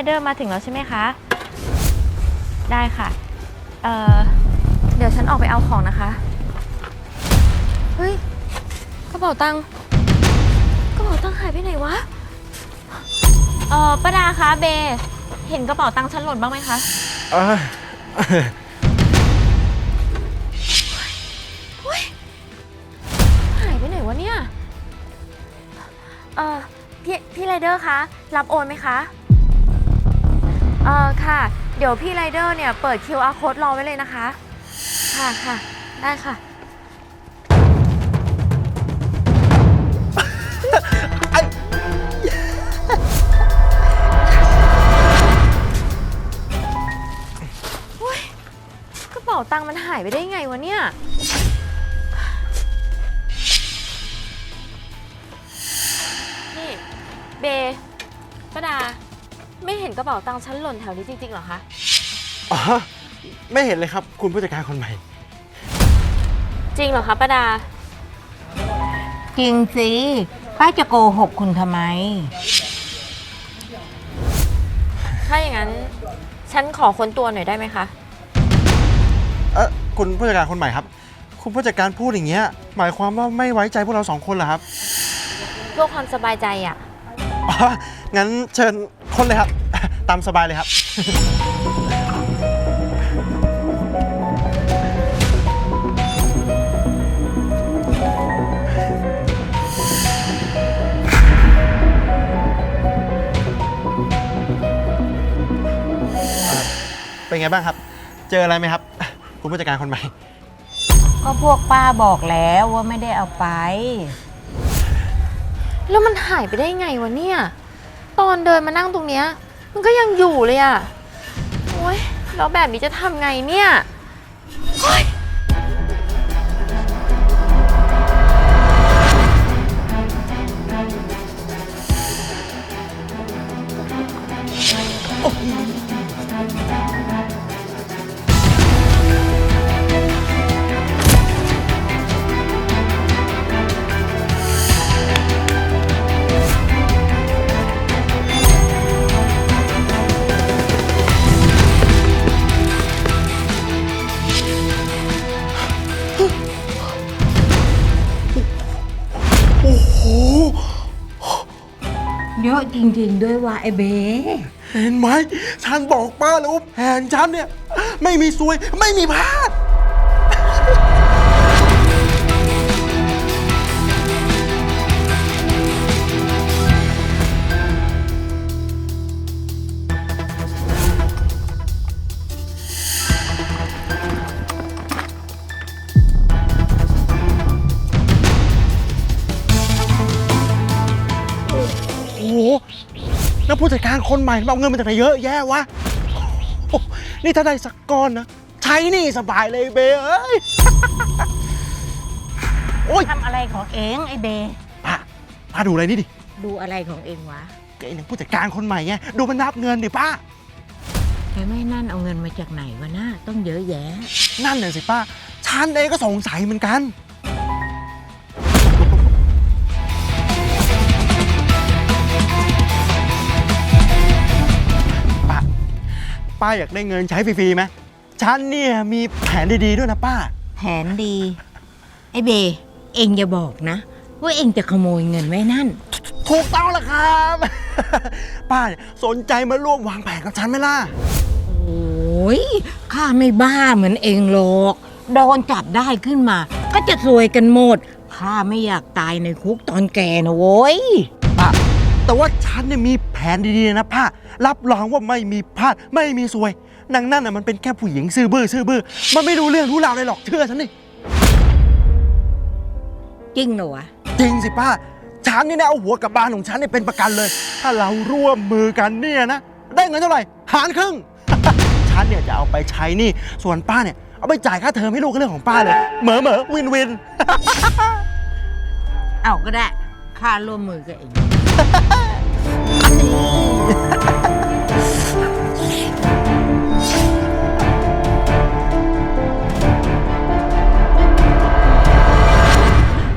เอ่อพี่ไรเดอร์มาถึงแล้วใช่ไหมคะ ได้ค่ะ เอ่อ เดี๋ยวฉันออกไปเอาของนะคะ เฮ้ย กระเป๋าตังค์กระเป๋าตังค์หายไปไหนวะ เอ่อป้าดาคะเบ เห็นกระเป๋าตังค์ฉันหล่นบ้างไหมคะเออหายไปไหนวะเนี่ย เอ่อ พี่พี่ไรเดอร์คะ รับโอนไหมคะ เออค่ะ เดี๋ยวพี่ไรเดอร์เนี่ยเปิด QR code รอไว้เลยนะคะ ค่ะค่ะ ได้ค่ะโอ๊ยกระเป๋าตังค์มันหายไปได้ไงวะเนี่ย นี่ เบป้าดา ไม่เห็นกระเป๋าตังค์ฉันหล่นแถวนี้จริงๆเหรอคะ อ๋อไม่เห็นเลยครับ คุณผู้จัดการคนใหม่ จริงเหรอคะป้าดา จริงสิ ป้าจะโกหกคุณทำไม ถ้าอย่างนั้น ฉันขอค้นตัวหน่อยได้ไหมคะ เออคุณผู้จัดการคนใหม่ครับ คุณผู้จัดการพูดอย่างเงี้ย หมายความว่าไม่ไว้ใจพวกเราสองคนเหรอครับ เพื่อความสบายใจอะ อ๋องั้นเชิญ คนเลยครับ ตามสบายเลยครับ เป็นไงบ้างครับ เจออะไรไหมครับ คุณผู้จัดการคนใหม่ ก็พวกป้าบอกแล้วว่าไม่ได้เอาไป แล้วมันหายไปได้ไงวะเนี่ย ตอนเดินมานั่งตรงเนี้ยมันก็ยังอยู่เลยอะโอ๊ยแล้วแบบนี้จะทำไงเนี่ยโอ๊ยโเยอะจริงๆด้วยว่าไอ้เบ๊เห็นไหมฉันบอกป้าแล้วว่าแผนฉันเนี่ย ไม่มีซวยไม่มีพลาด จัดการคนใหม่เอาเงินมาจากไหนเยอะแยะวะโอ้นี่ถ้าได้สักก้อนนะ ใช้หนี่สบายเลยเบเอ้ย โอ้ยทำอะไรของเองไอ้เบ ป้าป้าดูอะไรนี่ดิดูอะไรของเองวะ ไอ้หนึ่งผู้จัดการคนใหม่ไงดูมันนับเงินดิป้า แกไม่นั่นเอาเงินมาจากไหนวะน่าต้องเยอะแยะ นั่นน่ะสิป้าฉันเองก็สงสัยเหมือนกัน ป้าอยากได้เงินใช้ฟรีๆไหมฉันเนี่ยมีแผนดีๆด้วยนะป้า แผนดี ไอ้เบ เองอย่าบอกนะ ว่าเองจะขโมยเงินไว้นั่น ถูกต้องแล้วครับ ป้าเนี่ยสนใจมาร่วมวางแผนกับฉันไหมล่ะ โอ้ยข้าไม่บ้าเหมือนเองหรอกโดนจับได้ขึ้นมา ก็จะซวยกันหมดข้าไม่อยากตายในคุกตอนแก่นะโว้ยป้า แต่ว่าฉันเนี่ยมีแผนดีๆนะป้า รับรองว่าไม่มีพลาดไม่มีซวยนางนั่นน่ะมันเป็นแค่ผู้หญิงซื่อบื้อซื่อบื้อมันไม่รู้เรื่องรู้ราวอะไรหรอกเชื่อฉันดิจริงเหรอวะจริงสิป้าฉันนี่นะเอาหัวกับบ้านของฉันเนี่ยเป็นประกันเลย ถ้าเราร่วมมือกันเนี่ยนะได้เงินเท่าไหร่หารครึ่ง ฉันเนี่ยจะเอาไปใช้หนี่ส่วนป้าเนี่ยเอาไปจ่ายค่าเทอมให้ลูกก็เรื่องของป้าเลยเหมอเหมอวินวิน เอาก็ได้ข้าร่วมมือกับเอง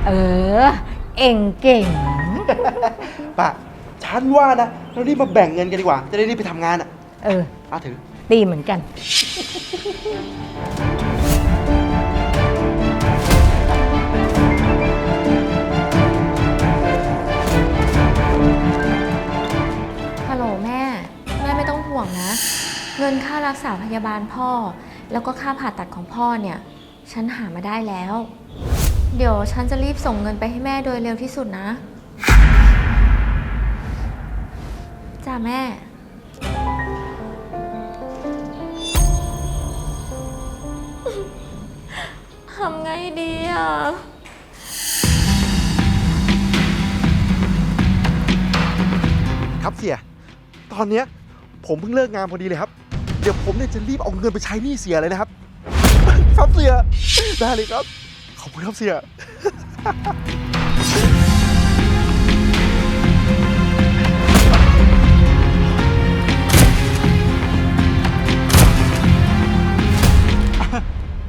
เออ เองเก่ง ป้าฉันว่านะ เรารีบมาแบ่งเงินกันดีกว่า จะได้รีบไปทำงานอะเออ ป้าถือ ดีเหมือนกัน วงนะ เงินค่ารักษาพยาบาลพ่อ แล้วก็ค่าผ่าตัดของพ่อเนี่ย ฉันหามาได้แล้ว เดี๋ยวฉันจะรีบส่งเงินไปให้แม่โดยเร็วที่สุดนะจ้าแม่ ทำไงดีอะ ครับเสีย ตอนเนี้ย ผมเพิ่งเลิกงานพอดีเลยครับ เดี๋ยวผมเนี่ยจะรีบเอาเงินไปใช้หนี้เสียเลยนะครับ ครับเสียได้เลยครับ ขอบคุณครับเสีย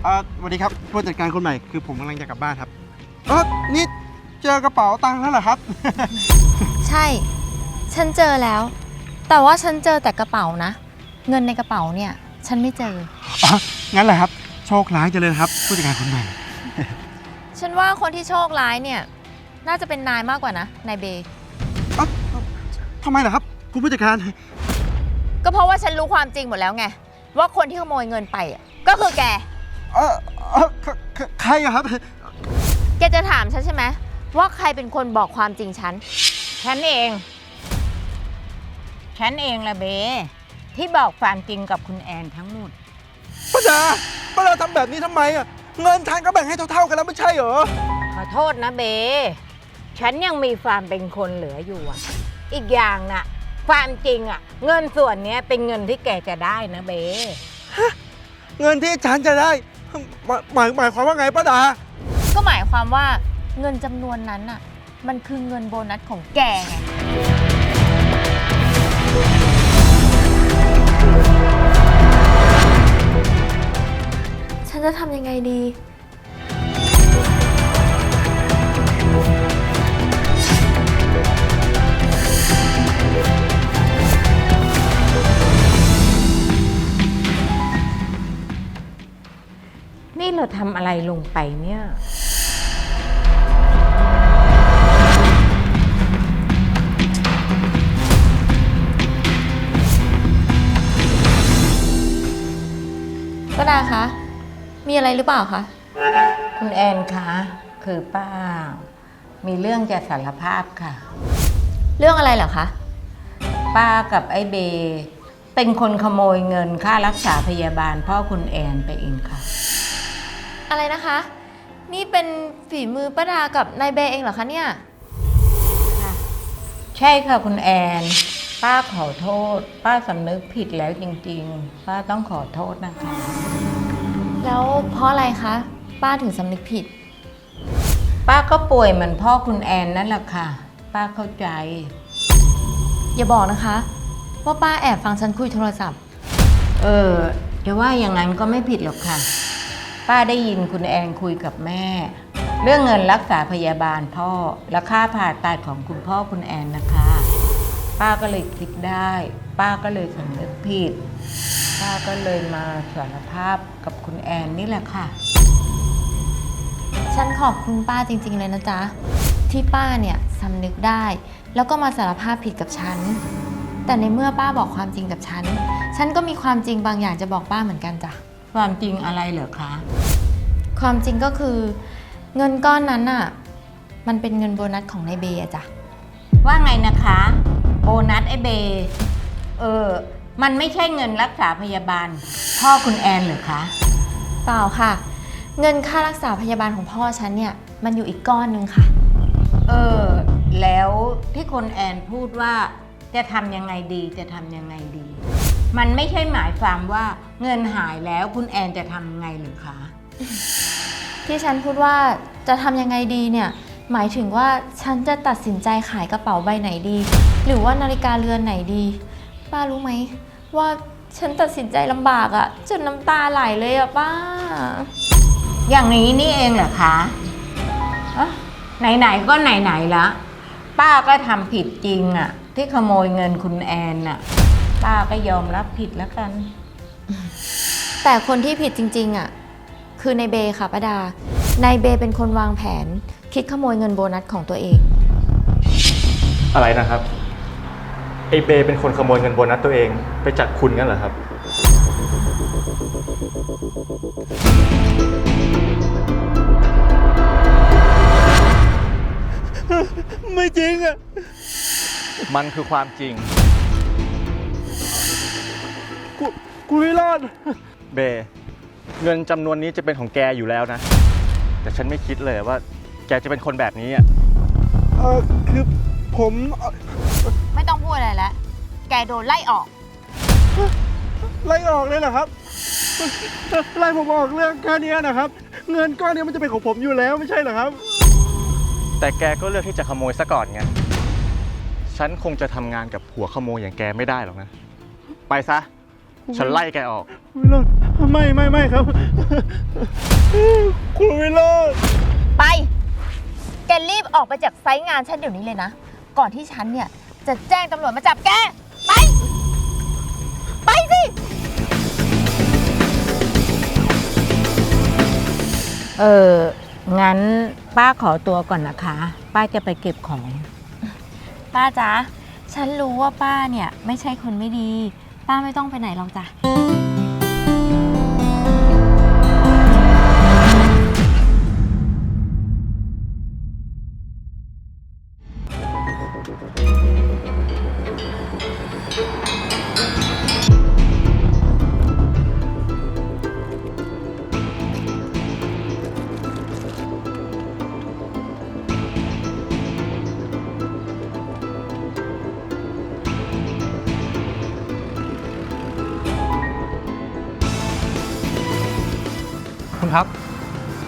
อ่าสวัสดีครับผู้จัดการคนใหม่คือผมกำลังจะกลับบ้านครับเออนี่เจอกระเป๋าตังค์แล้วเหรอครับ ใช่ ฉันเจอแล้ว แต่ว่าฉันเจอแต่กระเป๋านะ เงินในกระเป๋าเนี่ย ฉันไม่เจอ อ๋อ งั้นแหละครับ โชคร้ายจังเลยครับ ผู้จัดการคนใหม่ ฉันว่าคนที่โชคร้ายเนี่ย น่าจะเป็นนายมากกว่านะนายเบย์เอ้าทำไมล่ะครับ คุณผู้จัดการ ก็เพราะว่าฉันรู้ความจริงหมดแล้วไง ว่าคนที่ขโมยเงินไปอะก็คือแก เออเออใครใครใครอะครับ แกจะถามฉันใช่ไหมว่าใครเป็นคนบอกความจริงฉัน ฉันเอง ฉันเองละเบ ที่บอกความจริงกับคุณแอนทั้งหมด ป้าดาป้าดาทำแบบนี้ทำไมอะเงินทานก็แบ่งให้เท่าๆกันแล้วไม่ใช่เหรอ ขอโทษนะเบ ฉันยังมีความเป็นคนเหลืออยู่อะอีกอย่างน่ะ ความจริงอะเงินส่วนเนี้ยเป็นเงินที่แกจะได้นะเบ เงินที่ฉันจะได้หมายหมายหมายความว่าไงป้าดา ก็หมายความว่าเงินจำนวนนั้นน่ะ มันคือเงินโบนัสของแกไง จะทำยังไงดี นี่เราทำอะไรลงไปเนี่ย อะไรหรือเปล่าคะ คุณแอนคะ คือป้า มีเรื่องจะสารภาพค่ะ เรื่องอะไรเหรอคะ ป้ากับไอ้เบ เป็นคนขโมยเงินค่ารักษาพยาบาลพ่อคุณแอนไปเองค่ะ อะไรนะคะ นี่เป็นฝีมือป้าดากับนายเบย์เองเหรอคะเนี่ย ใช่ค่ะคุณแอน ป้าขอโทษ ป้าสำนึกผิดแล้วจริง ๆ ป้าต้องขอโทษนะคะ แล้วเพราะอะไรคะ ป้าถึงสำนึกผิด ป้าก็ป่วยเหมือนพ่อคุณแอนนั่นแหละค่ะ ป้าเข้าใจ อย่าบอกนะคะ ว่าป้าแอบฟังฉันคุยโทรศัพท์ เออจะว่าอย่างนั้นก็ไม่ผิดหรอกค่ะ ป้าได้ยินคุณแอนคุยกับแม่ เรื่องเงินรักษาพยาบาลพ่อและค่าผ่าตัดของคุณพ่อคุณแอนนะคะ ป้าก็เลยคิดได้ ป้าก็เลยสำนึกผิด ป้าก็เลยมาสารภาพกับคุณแอนนี่แหละค่ะ ฉันขอบคุณป้าจริง ๆ เลยนะจ๊ะ ที่ป้าเนี่ยสำนึกได้ แล้วก็มาสารภาพผิดกับฉัน แต่ในเมื่อป้าบอกความจริงกับฉัน ฉันก็มีความจริงบางอย่างจะบอกป้าเหมือนกันจ้ะ ความจริงอะไรเหรอคะ ความจริงก็คือ เงินก้อนนั้นน่ะ มันเป็นเงินโบนัสของนายเบย์อะจ้ะ ว่าไงนะคะ โบนัสไอเบเออ มันไม่ใช่เงินรักษาพยาบาล พ่อคุณแอนเหรอคะ เปล่าค่ะ เงินค่ารักษาพยาบาลของพ่อฉันเนี่ยมันอยู่อีกก้อนหนึงค่ะ เออ แล้วที่คนแอนพูดว่าจะทำยังไงดีจะทำยังไงดี มันไม่ใช่หมายความว่าเงินหายแล้วคุณแอนจะทำไงหรือคะ ที่ฉันพูดว่าจะทำยังไงดีเนี่ยหมายถึงว่าฉันจะตัดสินใจขายกระเป๋าใบไหนดี หรือว่านาฬิกาเรือนไหนดี ป้ารู้ไหม ว่าฉันตัดสินใจลำบากอะจนน้ำตาไหลเลยอะป้า อย่างนี้นี่เองเหรอคะเอ๊ะไหนๆก็ไหนๆละป้าก็ทำผิดจริงอะ่ะที่ขโมยเงินคุณแอนน่ะ ป้าก็ยอมรับผิดแล้วกัน แต่คนที่ผิดจริงๆอะคือในายเบค่ะป้าดา นายเบเป็นคนวางแผน คิดขโมยเงินโบนัสของตัวเอง อะไรนะครับ ไอเบย์เป็นคนขโมยเงินโบนัสตัวเอง ไปจากคุณงั้นเหรอครับ ไม่จริงอะมันคือความจริง กูกูไม่รอดเบย์เงินจำนวนนี้จะเป็นของแกอยู่แล้วนะ แต่ฉันไม่คิดเลยว่า แกจะเป็นคนแบบนี้อะ เออคือผมเอ่อไม่ต้องพูดอะไรแล้ว แกโดนไล่ออก ไล่ออกเลยเหรอครับ ไล่ผมออกเรื่องแค่เนี้ยนะครับ เงินก้อนเนี้ยมันจะเป็นของผมอยู่แล้วไม่ใช่เหรอครับ แต่แกก็เลือกที่จะขโมยซะก่อนไง ฉันคงจะทำงานกับหัวขโมยอย่างแกไม่ได้หรอกนะ ไปซะ ฉันไล่แกออก วิโรจน์ไม่ไม่ไม่ครับ คุณวิโรจน์ไป แกรีบออกไปจากไซต์งานฉันเดี๋ยวนี้เลยนะ ก่อนที่ฉันเนี่ย จะแจ้งตำรวจมาจับแก ไป ไปสิ เอองั้นป้าขอตัวก่อนนะคะ ป้าจะไปเก็บของ ป้าจ๊ะ ฉันรู้ว่าป้าเนี่ยไม่ใช่คนไม่ดี ป้าไม่ต้องไปไหนหรอกจ้ะ คุณครับ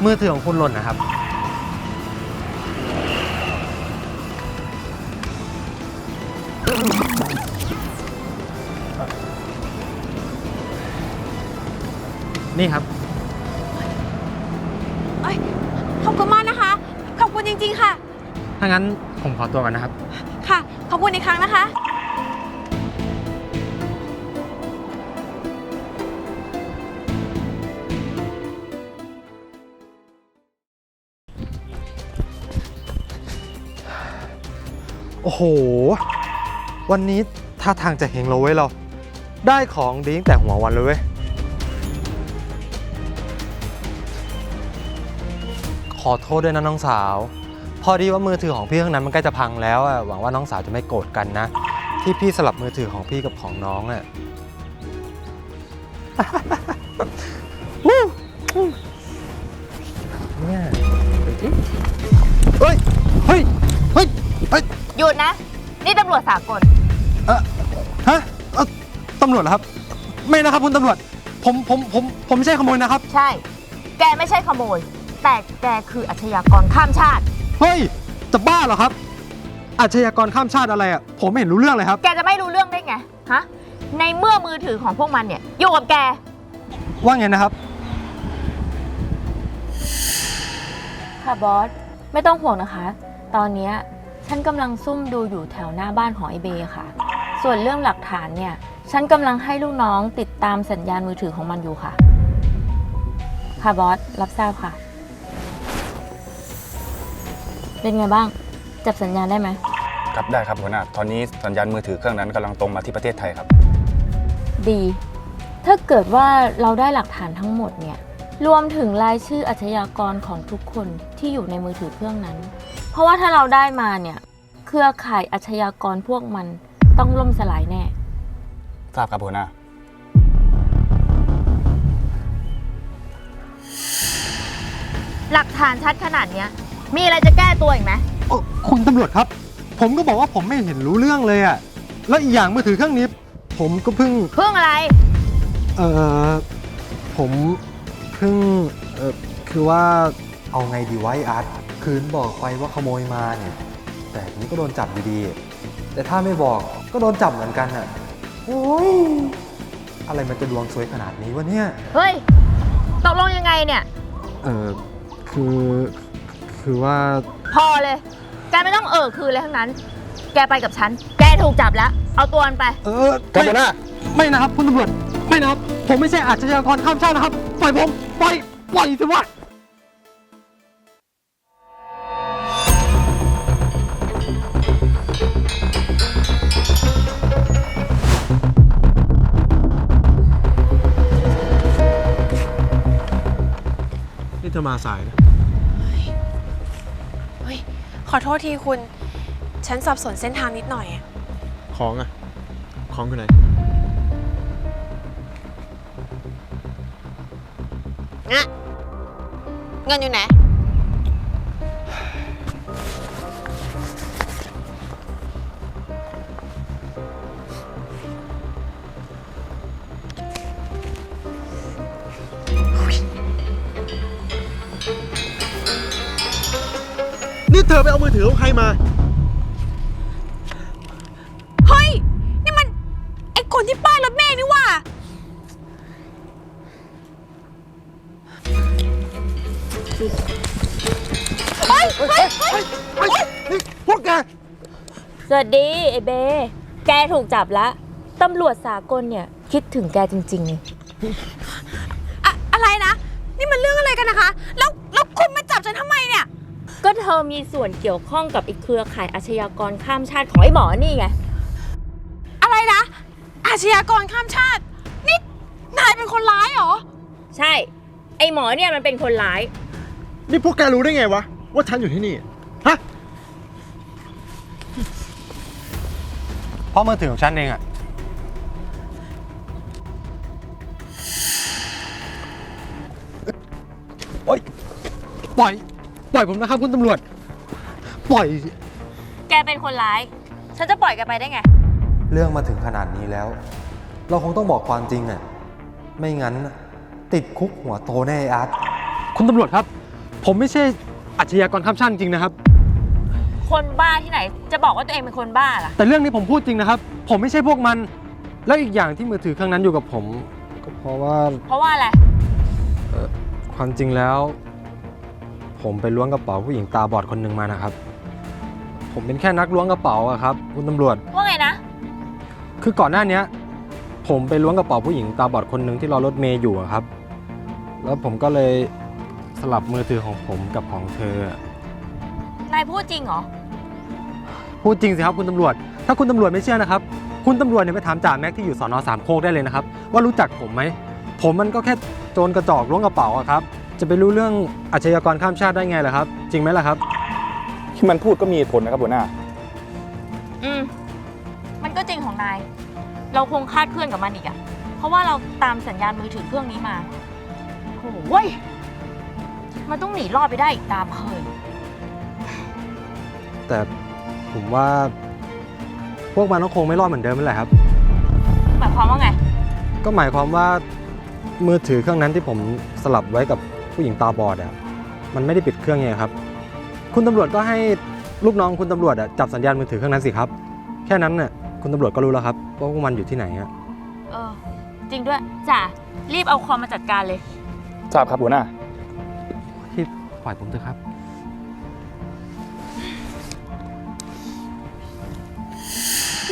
มือถือของคุณหล่นนะครับ นี่ครับขอบคุณมากนะคะ ขอบคุณจริงๆค่ะ ถ้างั้นผมขอตัวก่อนนะครับ ค่ะ ขอบคุณอีกครั้งนะคะ โอ้โห วันนี้ท่าทางจะเฮงเราเว้ยเรา ได้ของดีตั้งแต่หัววันเลยเว้ย ขอโทษด้วยนะน้องสาว พอดีว่ามือถือของพี่เครื่องนั้นมันใกล้จะพังแล้วอะหวังว่าน้องสาวจะไม่โกรธกันนะ ที่พี่สลับมือถือของพี่กับของน้องอะ หยุดนะ นี่ตำรวจสากล เออฮะเอ่อตำรวจเหรอครับ ไม่นะครับคุณตำรวจ ผมผมผมผมไม่ใช่ขโมยนะครับ ใช่ แกไม่ใช่ขโมย แต่แกคืออาชญากรข้ามชาติ เฮ้ย จะบ้าเหรอครับ อาชญากรข้ามชาติอะไรอะ ผมไม่เห็นรู้เรื่องเลยครับ แกจะไม่รู้เรื่องได้ไง ฮะ ในเมื่อมือถือของพวกมันเนี่ยอยู่กับแก ว่าไงนะครับ ค่ะบอส ไม่ต้องห่วงนะคะ ตอนเนี้ย ฉันกำลังซุ่มดูอยู่แถวหน้าบ้านของไอเบค่ะ ส่วนเรื่องหลักฐานเนี่ย ฉันกำลังให้ลูกน้องติดตามสัญญาณมือถือของมันอยู่ค่ะ ค่ะบอส รับทราบค่ะ เป็นไงบ้าง จับสัญญาณได้ไหม ครับได้ครับหัวหน้า ตอนนี้สัญญาณมือถือเครื่องนั้นกำลังตรงมาที่ประเทศไทยครับ ดี ถ้าเกิดว่าเราได้หลักฐานทั้งหมดเนี่ย รวมถึงรายชื่ออาชญากรของทุกคนที่อยู่ในมือถือเครื่องนั้น เพราะว่าถ้าเราได้มาเนี่ย เครือข่ายอาชญากรพวกมันต้องล่มสลายแน่ ทราบครับหัวหน้า หลักฐานชัดขนาดเนี้ย มีอะไรจะแก้ตัวอีกไหมโอ้คุณตำรวจครับ ผมก็บอกว่าผมไม่เห็นรู้เรื่องเลยอะแล้วอีกอย่างมือถือเครื่องนี้ ผมก็เพิ่ง เพิ่งอะไร เออผมเพิ่ง เออคือว่าเอาไงดีไวะไอ้อาร์ต คืนบอกไปว่าขโมยมาเนี่ย แต่ทีนี้ก็โดนจับอยู่ดี แต่ถ้าไม่บอกก็โดนจับเหมือนกันอะ โอ้ย อะไรมันจะดวงสวยขนาดนี้วะเนี่ย เฮ้ย ตกลงยังไงเนี่ย เออคือคือว่า พอเลย แกไม่ต้องเอ่อคือเลยทั้งนั้น แกไปกับฉัน แกถูกจับแล้ว เอาตัวมันไป เออครับหัวหน้า ไม่นะครับ คุณตำรวจ ไม่นะครับ ผมไม่ใช่อาชญากรข้ามชาตินะครับ ปล่อยผม ปล่อย ปล่อยสิวะ สายนะเฮ้ย ขอโทษทีคุณ ฉันสับสนเส้นทางนิดหน่อยอะของอะของอยู่ไหนงะเงินอยู่ไหน เธอไปเอามือถือของใครมา เฮ้ย นี่มัน ไอคนที่ป้ายรถเมย์นี่หว่า เฮ้ย เฮ้ย เฮ้ย เฮ้ยนี่พวกแก สวัสดี ไอ้เบ แกถูกจับแล้วตำรวจสากลเนี่ย คิดถึงแกจริงๆเลย อมีส่วนเกี่ยวข้องกับไอ้เครือข่ายอาชญากรข้ามชาติของไอ้หมอนี่ไง อะไรนะ อาชญากรข้ามชาติ นี่นายเป็นคนร้ายเหรอ ใช่ ไอ้หมอเนี่ยมันเป็นคนร้าย นี่พวกแกรู้ได้ไงวะ ว่าฉันอยู่ที่นี่ ฮะ เพราะมือถือของฉันเองอะโอ๊ยปล่อย ปล่อยผมนะครับคุณตำรวจ ปล่อย แกเป็นคนร้าย ฉันจะปล่อยแกไปได้ไง เรื่องมาถึงขนาดนี้แล้ว เราคงต้องบอกความจริงอะไม่งั้นน่ะติดคุกหัวโตแน่ไอ้อาร์ต คุณตำรวจครับ ผมไม่ใช่อาชญากรข้ามชาติจริงๆนะครับ คนบ้าที่ไหน จะบอกว่าตัวเองเป็นคนบ้าล่ะ แต่เรื่องนี้ผมพูดจริงนะครับ ผมไม่ใช่พวกมัน แล้วอีกอย่างที่มือถือเครื่องนั้นอยู่กับผม ก็เพราะว่าเพราะว่าอะไร ความจริงแล้ว ผมไปล้วงกระเป๋าผู้หญิงตาบอดคนหนึ่งมานะครับ ผมเป็นแค่นักล้วงกระเป๋าอะครับ คุณตำรวจ ว่าไงนะ คือก่อนหน้าเนี้ย ผมไปล้วงกระเป๋าผู้หญิงตาบอดคนหนึ่งที่รอรถเมย์อยู่อะครับ แล้วผมก็เลยสลับมือถือของผมกับของเธอ นายพูดจริงเหรอ พูดจริงสิครับคุณตำรวจ ถ้าคุณตำรวจไม่เชื่อนะครับ คุณตำรวจเนี่ยไปถามจ่าแม็กที่อยู่สอนอสามโคกได้เลยนะครับ ว่ารู้จักผมไหม ผมมันก็แค่โจรกระจอกล้วงกระเป๋าอะครับ จะไปรู้เรื่องอาชญากรข้ามชาติได้ไงล่ะครับ จริงไหมล่ะครับ ที่มันพูดก็มีเหตุผลนะครับหัวหน้า อืม มันก็จริงของนาย เราคงคาดเคลื่อนกับมันอีกอะเพราะว่าเราตามสัญญาณมือถือเครื่องนี้มาโอ้โหเว้ยมันต้องหนีรอดไปได้อีกตามเคย แต่ผมว่า พวกมันก็คงไม่รอดเหมือนเดิมนั่นแหละครับ หมายความว่าไง ก็หมายความว่ามือถือเครื่องนั้นที่ผมสลับไว้กับ ผู้หญิงตาบอดอะมันไม่ได้ปิดเครื่องไงครับ คุณตำรวจก็ให้ลูกน้องคุณตำรวจอะจับสัญญาณมือถือเครื่องนั้นสิครับ แค่นั้นน่ะคุณตำรวจก็รู้แล้วครับว่าพวกมันอยู่ที่ไหนอะเออ จริงด้วยจ้ะรีบเอาคอมมาจัดการเลย ทราบครับหัวหน้า ที่ปล่อยผมเถอะครับ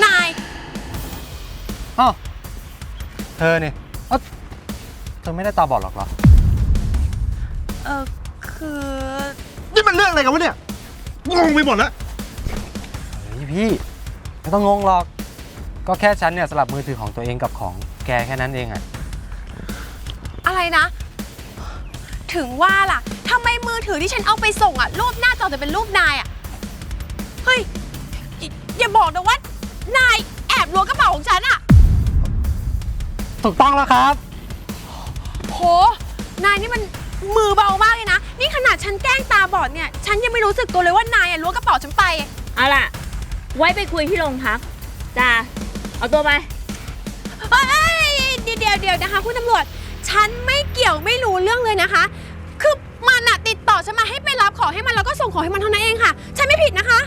นาย อ้าวเธอเนี่ยเอ้าเธอไม่ได้ตาบอดหรอกเหรอ เออคือ นี่มันเรื่องอะไรกันวะเนี่ยงงไปหมดแล้วเฮ้ยพี่ไม่ต้องงงหรอก ก็แค่ฉันเนี่ยสลับมือถือของตัวเองกับของแกแค่นั้นเองอะอะไรนะ ถึงว่าล่ะทำไมมือถือที่ฉันเอาไปส่งอะรูปหน้าจอจะเป็นรูปนายอะเฮ้ยอย่าอย่าบอกนะว่านายแอบล้วงกระเป๋าของฉันอะถูกต้องแล้วครับ โห นายนี่มัน มือเบามากเลยนะ นี่ขนาดฉันแกล้งตาบอดเนี่ย ฉันยังไม่รู้สึกตัวเลยว่านายอะล้วงกระเป๋าฉันไป เอาล่ะ ไว้ไปคุยที่โรงพักจ้าเอาตัวไปเอ้ยเดี๋ยวเดี๋ยวเดี๋ยวนะคะคุณตำรวจ ฉันไม่เกี่ยวไม่รู้เรื่องเลยนะคะ คือมันอะติดต่อฉันมาให้ไปรับของให้มันแล้วก็ส่งของให้มันเท่านั้นเองค่ะ ฉันไม่ผิดนะคะ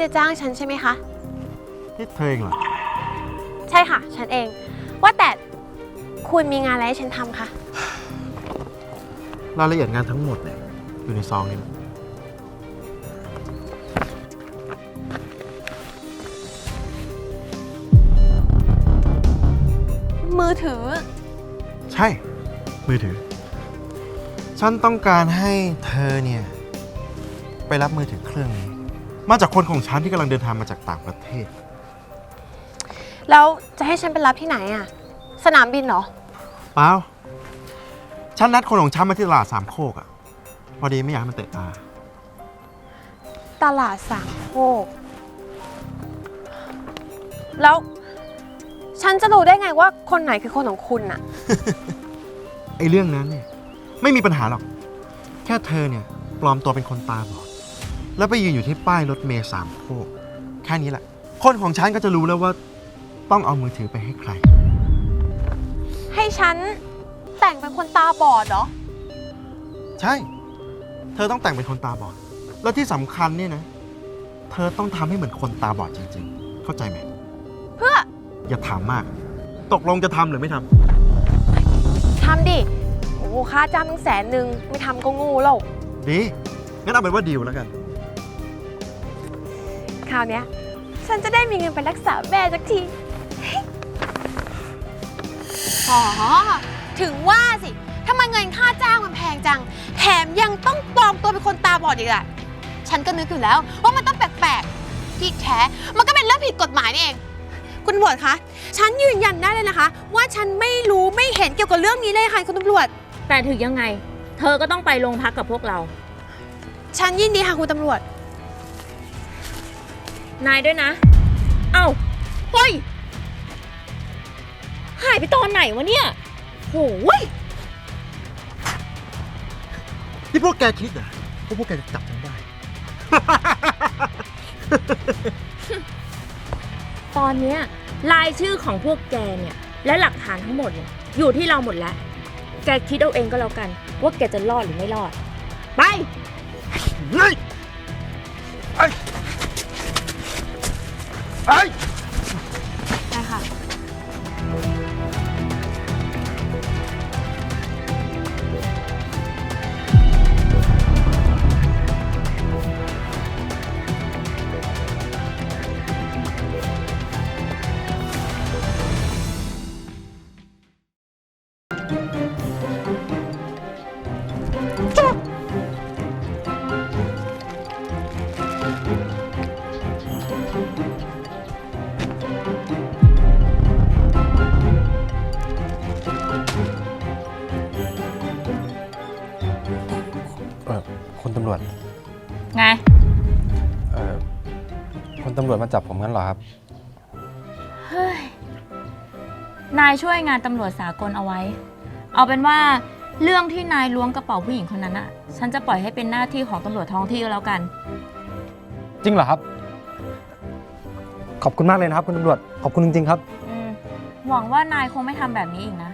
จะจ้างฉันใช่ไหมคะ นี่เธอเองเหรอ ใช่ค่ะ ฉันเอง ว่าแต่คุณมีงานอะไรให้ฉันทำคะ รายละเอียดงานทั้งหมดเนี่ยอยู่ในซองนี้นะมือถือ ใช่ มือถือ ฉันต้องการให้เธอเนี่ย ไปรับมือถือเครื่องนี้ มาจากคนของฉันที่กำลังเดินทางมาจากต่างประเทศ แล้วจะให้ฉันไปรับที่ไหนอะสนามบินเหรอ เปล่าฉันนัดคนของฉันมาที่ตลาดสามโคกอะพอดีไม่อยากให้มันเตะตา ตลาดสามโคก แล้ว ฉันจะรู้ได้ไงว่าคนไหนคือคนของคุณอะไอ้เรื่องนั้นเนี่ยไม่มีปัญหาหรอก แค่เธอเนี่ยปลอมตัวเป็นคนตาบอด แล้วไปยืนอยู่ที่ป้ายรถเมย์สามโคกแค่นี้แหละ คนของฉันก็จะรู้แล้วว่า ต้องเอามือถือไปให้ใคร ให้ฉันแต่งเป็นคนตาบอดเหรอ ใช่ เธอต้องแต่งเป็นคนตาบอด แล้วที่สำคัญเนี่ยนะ เธอต้องทำให้เหมือนคนตาบอดจริง ๆ เข้าใจไหม เพื่ออย่าถามมาก ตกลงจะทำหรือไม่ทำ ทำดิ โอ้โหค่าจ้างตั้งแสนหนึ่งไม่ทำก็งูแล้ว ดี งั้นเอาเป็นว่าดีลแล้วกัน คราวเนี้ย ฉันจะได้มีเงินไปรักษาแม่สักที อ๋อ ถึงว่าสิ ทำไมเงินค่าจ้างมันแพงจัง แถมยังต้องปลอมตัวเป็นคนตาบอดอีกอะฉันก็นึกอยู่แล้วว่ามันต้องแปลกๆ ที่แท้ มันก็เป็นเรื่องผิดกฎหมายนี่เอง คุณตำรวจคะ ฉันยืนยันได้เลยนะคะ ว่าฉันไม่รู้ไม่เห็นเกี่ยวกับเรื่องนี้เลยค่ะคุณตำรวจ แต่ถึงยังไง เธอก็ต้องไปโรงพักกับพวกเรา ฉันยินดีค่ะคุณตำรวจ นายด้วยนะ เอ้า เฮ้ย หายไปตอนไหนวะเนี่ยโหยที่พวกแกคิดเหรอว่าพวกแกจะจับฉันได้ ตอนเนี้ยรายชื่อของพวกแกเนี่ย และหลักฐานทั้งหมดเนี่ยอยู่ที่เราหมดแล้ว แกคิดเอาเองก็แล้วกัน ว่าแกจะรอดหรือไม่รอด ไป เฮ้ย ไำรวจมาจับผมงั้นเหรอครับ เฮ้ย นายช่วยงานตำรวจสากลเอาไว้ เอาเป็นว่าเรื่องที่นายล้วงกระเป๋าผู้หญิงคนนั้นอะฉันจะปล่อยให้เป็นหน้าที่ของตำรวจท้องที่ก็แล้วกัน จริงเหรอครับ ขอบคุณมากเลยนะครับ คุณตำรวจ ขอบคุณจริงๆครับ อืม หวังว่านายคงไม่ทำแบบนี้อีกนะ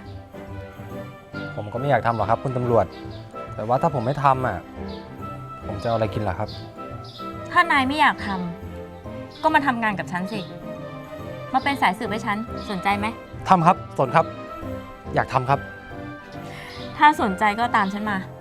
ผมก็ไม่อยากทำหรอกครับ คุณตำรวจ แต่ว่าถ้าผมไม่ทำอะ ผมจะเอาอะไรกินล่ะครับ ถ้านายไม่อยากทำ ก็มาทำงานกับฉันสิ มาเป็นสายสืบให้ฉัน สนใจไหม ทำครับสนครับ อยากทำครับ ถ้าสนใจก็ตามฉันมาค